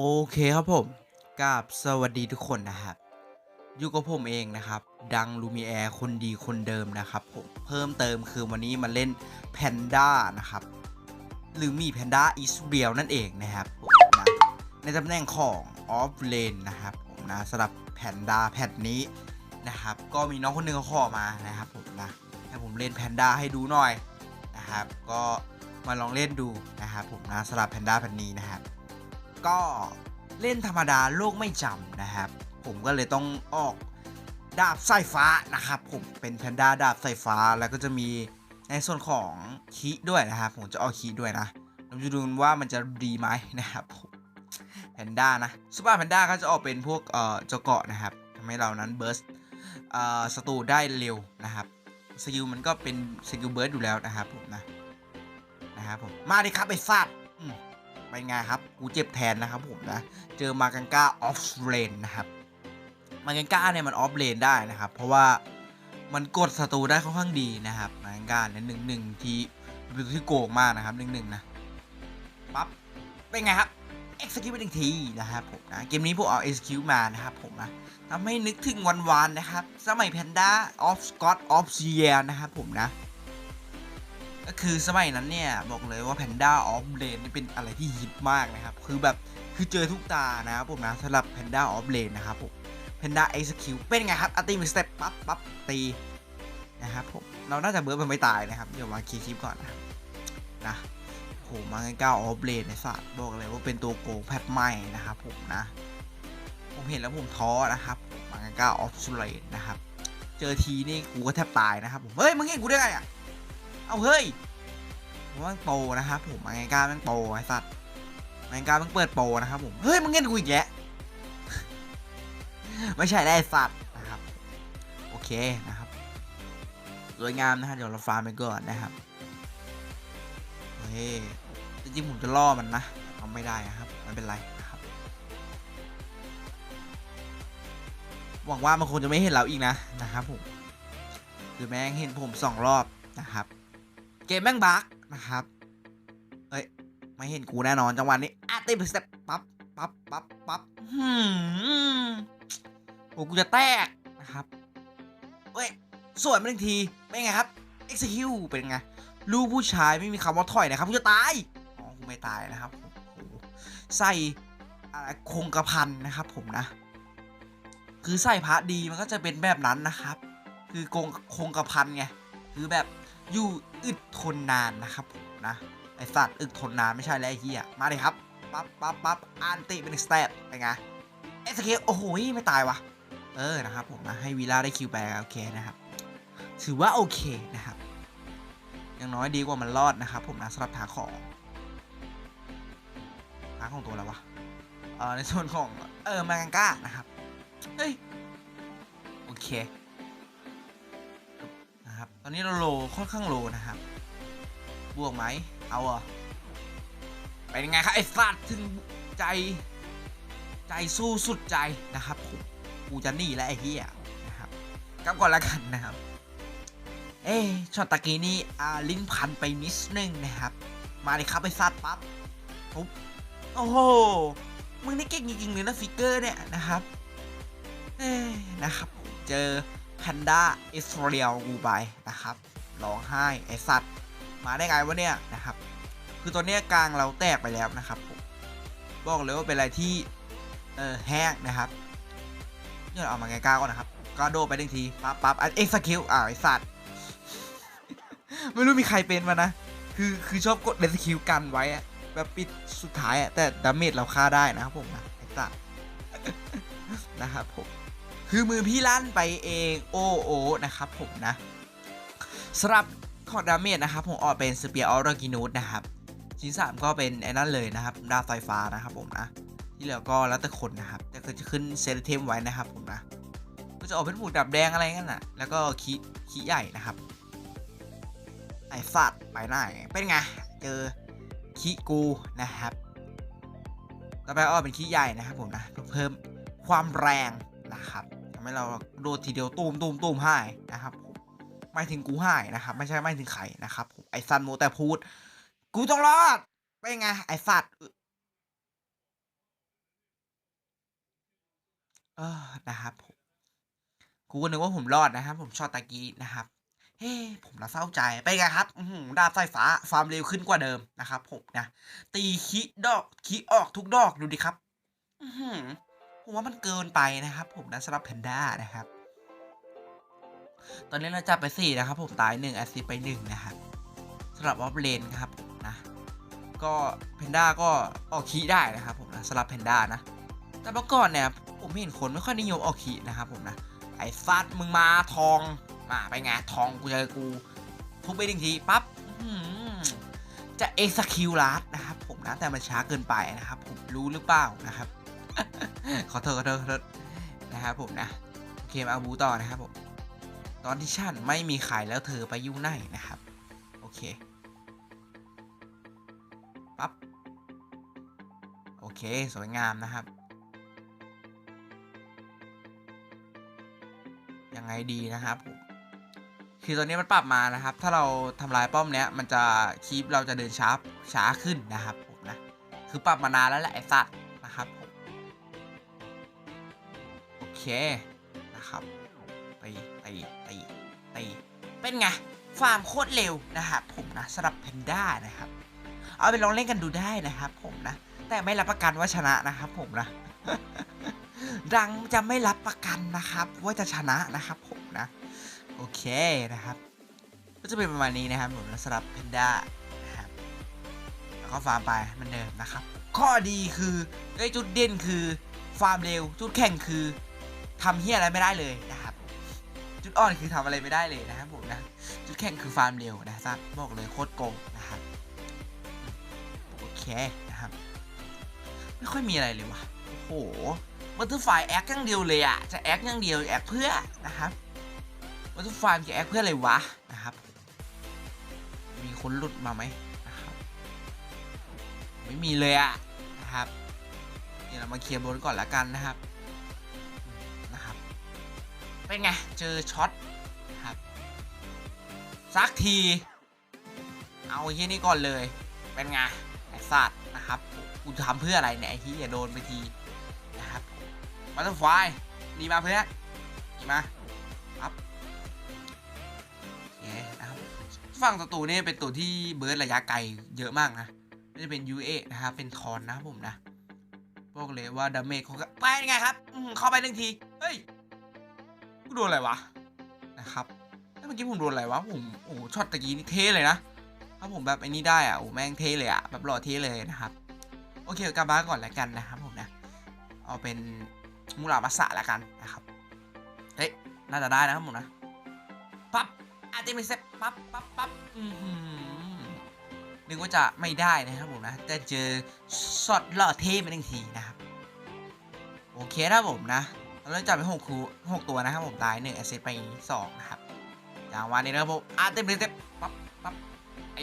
โอเคครับผมกับสวัสดีทุกคนนะครับอยู่กับผมเองนะครับ ดังลูมิแอร์คนดีคนเดิมนะครับผมเพิ่มเติมคือวันนี้มาเล่นแพนด้านะครับ หรือมีแพนด้าอิสเรียลนั่นเองนะครับนะในตำแหน่งของออฟเลนนะครับผมนะสำหรับแพนด้าแพทนี้นะครับ ก็มีน้องคนหนึงเขาขอมานะครับผมนะให้ผมเล่นแพนด้าให้ดูหน่อยนะครับ ก็มาลองเล่นดูนะครับผมนะสำหรับแพนด้าแพนนี้นะครับ ก็เล่นธรรมดาโลกไม่จำนะครับ ผมก็เลยต้องออกดาบสายฟ้านะครับ ผมเป็นแพนด้าดาบสายฟ้าแล้วก็จะมีในส่วนของคีด้วยนะครับ ผมจะเอาคีด้วยนะเราจะดูว่ามันจะดีไหมนะครับผมแพนด้านะซูเปอร์แพนด้าก็จะออกเป็นพวกเอ่อจ้าเกาะนะครับทำให้เรานั้นเบิร์สเอ่อศัตรูได้เร็วนะครับสกิลมันก็เป็นสกิลเบิร์สอยู่แล้วนะครับผมนะนะครับผมมาดิครับไอ้สัตว์ อืมเป็นไงครับ กูเจ็บแทนนะครับผมนะ เจอมากังก้าออฟเลนนะครับ มากังก้าเนี่ยมันออฟเลนได้นะครับ เพราะว่ามันกดศัตรูได้ค่อนข้างดีนะครับมากังก้าเนี่ยหนึ่งหนึ่งทีเป็นตัวที่โกงมากนะครับหนึ่งหนึ่งนะ ปั๊บ เป็นไงครับ execute ไปหนึ่งทีนะครับผมนะ เกมนี้พวกเอา execute มานะครับผมนะทำให้นึกถึงวันวานๆนะครับ สมัย Panda of Scott of Year นะครับผมนะ ก็คือสมัยนั้นเนี่ย บอกเลยว่า Panda of Lane นี่เป็นอะไรที่ฮิตมากนะครับ คือแบบคือเจอทุกตานะครับผมนะสำหรับ Panda of Lane นะครับผม Panda Execute เป็นไงครับอัติมิสเต็ปปั๊บปั๊บตีนะครับผมเราน่าจะเบิร์ดมันไม่ตายนะครับ เดี๋ยวมาคีย์คลิปก่อนนะครับนะโหมาเก้าออฟเลนในสัตว์บอกเลยว่าเป็นตัวโกงแพทใหม่นะครับผมนะ ผมเห็นแล้วผมท้อนะครับมาเก้าออฟเลนนะครับ เจอทีนี่กูก็แทบตายนะครับผมเฮ้ยมึงเห็นกูได้ไงอะ เอาเฮ้ยผมมันโปนะครับผมมังกาแม่งโปไอ้สัตว์มังกาแม่งเปิดโปนะครับผมเฮ้ยมึงเงินกูอีกแยะไม่ใช่ได้สัตว์นะครับโอเคนะครับสวยงามนะฮะเดี๋ยวเราฟาร์มไปก่อนนะครับเฮ้ยจริงๆผมจะล่อมันนะเอาไม่ได้นะครับไม่เป็นไรนะครับหวังว่ามันคงจะไม่เห็นเราอีกนะนะครับผมคือแม่งเห็นผมสองรอบนะครับ เกมแม่งบั๊กนะครับ เอ้ย ไม่เห็นกูแน่นอนจังหวะนี้อะตีไปสเต็ปปั๊บปั๊บปั๊บปั๊บหืมโอ้กูจะแตกนะครับเอ้ยสวยมาหนึ่งทีเป็นไงครับ execute เป็นไงลูกผู้ชายไม่มีคำว่าถอยนะครับกูจะตายอ๋อกูไม่ตายนะครับโอ้โหใส่อะไรคงกระพันนะครับ ผมนะ คือใส่พระดีมันก็จะเป็นแบบนั้นนะครับ คือคงคงกระพันไงคือแบบ อยู่อึดทนนานนะครับผมนะไอสัตว์อึดทนนานไม่ใช่แล้วไอ้เหี้ยมาเลยครับปั๊บปั๊บปั๊บอันติเป็นสเตปเป็นไงเอสเคโอ้โหไม่ตายวะเออนะครับผมนะให้วีล่าได้คิวไปโอเคนะครับถือว่าโอเคนะครับอย่างน้อยดีกว่ามันรอดนะครับผมนะสำหรับทางของทางของตัวแล้ววะเออในส่วนของเออมากังก้านะครับเฮ้ยโอเค อนนี้เราโลค่อนข้างโลนะครับ บวกไหม เอาอะเป็นยังไงครับไอ้สัตว์ถึงใจ ใจสู้สุดใจนะครับกูจะหนีแล้วไอ้เหี้ยนะครับกลับก่อนละกันนะครับ เอ้ช็อตตะกี้นี่อ่าลิ้นพันไปนิดนึงนะครับ มาเลยครับไอ้สัตว์ปั๊บปุ๊บโอ้โหมึงนี่เก่งจริงๆเลยนะฟิกเกอร์เนี่ยนะครับเอ้นะครับ เจอ แพนด้าอิสราเอลกูไปนะครับร้องไห้ไอสัตว์มาได้ไงวะเนี่ยนะครับ คือตอนเนี้ยกลางเราแตกไปแล้วนะครับผมบอกเลยว่าเป็นอะไรที่เออแห้งนะครับเนี่ยเอามาไงก้าก่อนนะครับกระโดไปหนึ่งทีปั๊บปั๊บอันเอ็กซ์คิวอ่าไอสัตว์ไม่รู้มีใครเป็นมานะ คือคือชอบกดเลสคิวกันไว้แบบปิดสุดท้ายอะแต่ดาเมจเราฆ่าได้นะครับผมนะไอสัตว์นะครับผม คือมือพี่ลั่นไปเองโอ้โอนะครับผมนะสำหรับคอร์ดาเมจนะครับผมออกเป็นสเปียร์ออร์กินูดนะครับชิ้นสามก็เป็นไอ้นั่นเลยนะครับดาวไฟฟ้านะครับผมนะที่เหลือก็แล้วแต่คนนะครับ แต่ก็จะขึ้นเซตเทมไว้นะครับผมนะก็จะออกเป็นหมูดับแดงอะไรงั้นน่ะ แล้วก็คีคีใหญ่นะครับไอ้สัตว์ไปไหนเป็นไงเจอคีกูนะครับ ต่อไปออกเป็นคีใหญ่นะครับผมนะเพิ่มความแรงนะครับ ทำให้เราโดดทีเดียวตูมตูมตูมให้นะครับผมไม่ถึงกูให้นะครับ ไม่ใช่ไม่ถึงใครนะครับผมไอซันโมแต่พูด กูต้องรอดเป็นไง ไอสัตว์เออนะครับผมกูนึกว่าผมรอดนะครับ ผมชอตตะกี้นะครับ เฮ้ผมละเศร้าใจไปไงครับดาบสายฟ้าฟาร์มเร็วขึ้นกว่าเดิมนะครับผมนะ ตีคิดอกคิออกทุกดอกดูดิครับ อื ผมว่ามันเกินไปนะครับ ผมนะสำหรับแพนด้านะครับ ตอนนี้เราจับไปสี่นะครับ ผมตายหนึ่งแอซิดไปหนึ่งนะครับสำหรับออฟเลนครับนะก็แพนด้าก็ออกคีได้นะครับ ผมนะสำหรับแพนด้านะแต่เมื่อก่อนเนี่ยผมเห็นคนไม่ค่อยนิยมออกคีนะครับผมนะไอ้ฟัดมึงมาทองมาไปไงทองกูเจอกูทุบไปหนึ่งทีปั๊บจะเอ็กซ์คิวลัดนะครับผมนะแต่มันช้าเกินไปนะครับผมรู้หรือเปล่านะครับ ขอโทษขอโทษขอโทษนะครับผมนะโอเคมาเอาบูต่อนะครับผมตอนที่ฉันไม่มีใครแล้วเธอไปยุ่งไหนนะครับ โอเคปั๊บโอเค สวยงามนะครับ ยังไงดีนะครับผมคือตอนนี้มันปรับมานะครับ ถ้าเราทำลายป้อมเนี้ย มันจะคีปเราจะเดินช้าช้าขึ้นนะครับผมนะ คือปรับมานานแล้วแหละไอ้สัตว์ เคนะครับตีตีตีตีเป็นไงฟาร์มโคตรเร็วนะครับผมนะสำหรับแพนด้านะครับ เอาไปลองเล่นกันดูได้นะครับผมนะ แต่ไม่รับประกันว่าชนะนะครับผมนะ ดังจะไม่รับประกันนะครับ ว่าจะชนะนะครับผมนะ โอเคนะครับ ก็จะเป็นประมาณนี้นะครับผมนะสำหรับแพนด้านะครับแล้วก็ฟาร์มไปเหมันเดิมนะครับ ข้อดีคือไอ้จุดเด่นคือฟาร์มเร็วจุดแข่งคือ ทำเฮียอะไรไม่ได้เลยนะครับ จุดอ่อนคือทำอะไรไม่ได้เลยนะครับผมนะจุดแข่งคือฟาร์มเร็วนะครับบอกเลยโคตรโกงนะครับโอเคนะครับ ไม่ค่อยมีอะไรเลยวะโอ้โหบัตเตอร์ไฟแอคอย่างเดียวเลยอะจะแอคอย่างเดียวแอคเพื่อนะครับบัตเตอร์ไฟจะแอคเพื่ออะไรวะนะครับ มีคนหลุดมาไหมนะครับ ไม่มีเลยอะนะครับเดี๋ยวเรามาเคลียร์บนก่อนละกันนะครับ เป็นไง เจอช็อตครับสักที เอาไอ้ที่นี่ก่อนเลย เป็นไงไอ้สัตว์นะครับกูทำเพื่ออะไรเนี่ยไอ้ที่อย่าโดนไปทีนะครับมาต้องไฟดีมาเพื่อนดีมาครับโอเคนะครับฝั่งศัตรูนี่เป็นตัวที่เบิร์ดระยะไกลเยอะมากนะไม่จะเป็น UA นะครับเป็นทอนนะผมนะบอกเลยว่าดาเมจเขาก็ไปยังไงครับเข้าไปหนึ่งที เฮ้ย กูโดนอะไรวะนะครับแล้วเมื่อกี้ผมโดนอะไรวะผมโอ้ช็อตตะกี้นี่เทเลยนะถ้าผมแบบไอ้นี้ได้อะโอ้แม่งเทเลยอะแบบหล่อเทเลยนะครับ โอเคกลับบ้าก่อนแล้วกันนะครับผมนะเอาเป็นมูรามาสะแล้วกันนะครับเฮ้ยน่าจะได้นะครับผมนะปั๊บอาจจะมีเซปปั๊บปั๊บปั๊บอือหือนึกว่าจะไม่ได้นะครับผมนะ แต่เจอช็อตหล่อเทไปหนึ่งทีนะครับโอเคนะผมนะ เราจับไปหกคูหกตัวนะครับผมตายหนึ่งแอสเซทไปสองนะครับอย่างวันนี้นะครับผมอาร์เต็มเลยเต็มปั๊บปั๊บไอ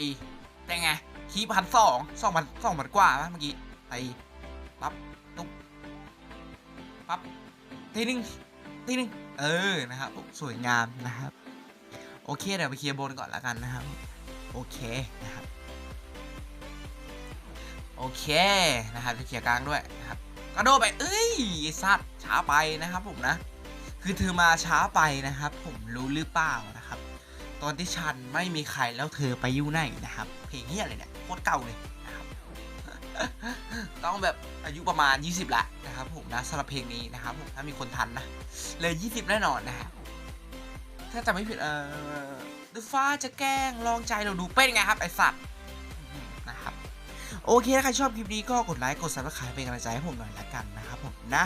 แต่ไงคีพันสองสองพันสองพันกว่าเมื่อกี้ไอปั๊บตุ๊บปั๊บทีหนึ่งทีหนึ่งเออนะครับสวยงามนะครับ โอเคเดี๋ยวไปเคลียร์บนก่อนละกันนะครับ โอเคนะครับ โอเคนะครับจะเคลียร์กลางด้วยนะครับ กระโดดไปเอ้ยสัตว์ช้าไปนะครับผมนะ คือเธอมาช้าไปนะครับ ผมรู้หรือเปล่านะครับ ตอนที่ฉันไม่มีใครแล้วเธอไปอยู่ไหนนะครับ เพลงเฮียอะไรเนี่ยโคตรเก่าเลยนะครับต้องแบบอายุประมาณ 20ละนะครับผมนะสำหรับเพลงนี้นะครับผมถ้ามีคนทันนะเลย 20 แน่นอนนะฮะถ้าจำไม่ผิดเออดูฟ้าจะแกล้งลองใจเราดูเป็นไงครับไอสัตว์นะครับ โอเคถ้าใครชอบคลิปนี้ก็กดไลค์กดซับสไครป์เป็นกำลังใจให้ผมหน่อยละกันนะครับผมนะ